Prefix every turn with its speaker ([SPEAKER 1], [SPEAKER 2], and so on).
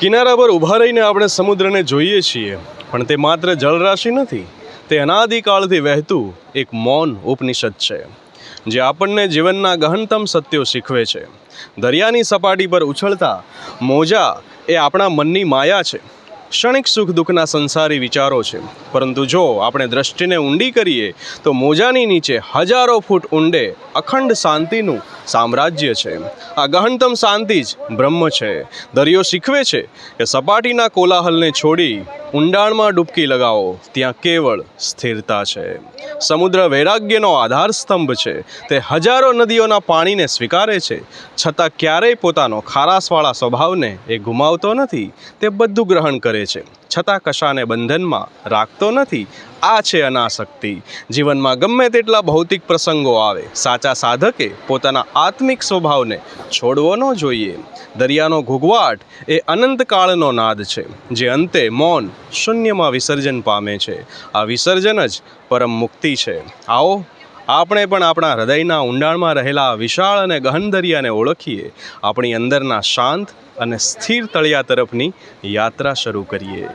[SPEAKER 1] કિનારા પર ઊભા રહીને આપણે સમુદ્રને જોઈએ છીએ, પણ તે માત્ર જળરાશિ નથી. તે અનાદિકાળથી વહેતું એક મૌન ઉપનિષદ છે, જે આપણને જીવનના ગહનતમ સત્યો શીખવે છે. દરિયાની સપાટી પર ઉછળતા મોજા એ આપણા મનની માયા છે. ક્ષણિક સુખ દુઃખના સંસારી વિચારો છે, પરંતુ જો આપણે દ્રષ્ટિને ઊંડી કરીએ, તો મોજાની નીચે હજારો ફૂટ ઊંડે અખંડ શાંતિનું સામ્રાજ્ય છે. આ ગહનતમ શાંતિ જ બ્રહ્મ છે. દરિયો શીખવે છે કે સપાટીના કોલાહલને છોડી ઊંડાણમાં ડૂબકી લગાવો. ત્યાં કેવળ સ્થિરતા છે. સમુદ્ર વૈરાગ્યનો આધાર સ્તંભ છે. તે હજારો નદીઓના પાણીને સ્વીકારે છે. છતાં ક્યારેય પોતાનો ખારાસવાળા સ્વભાવને એ ગુમાવતો નથી. તે બધું ગ્રહણ કરે છે. છતાં કશાને બંધનમાં રાખતો નથી. આ છે અનાસક્તિ. જીવનમાં ગમે તેટલા ભૌતિક પ્રસંગો આવે, સાચા સાધકે પોતાના આત્મિક સ્વભાવને છોડવો ન જોઈએ. દરિયાનો ઘૂઘવાટ એ અનંતકાળનો નાદ છે, જે અંતે મૌન શૂન્યમાં વિસર્જન પામે છે. આ વિસર્જન જ પરમ મુક્તિ છે. આવો આપણે પણ આપણા હૃદયના ઊંડાણમાં રહેલા વિશાળ અને ગહન દરિયાને ઓળખીએ, આપણી અંદરના શાંત અને સ્થિર તળિયા તરફની યાત્રા શરૂ કરીએ.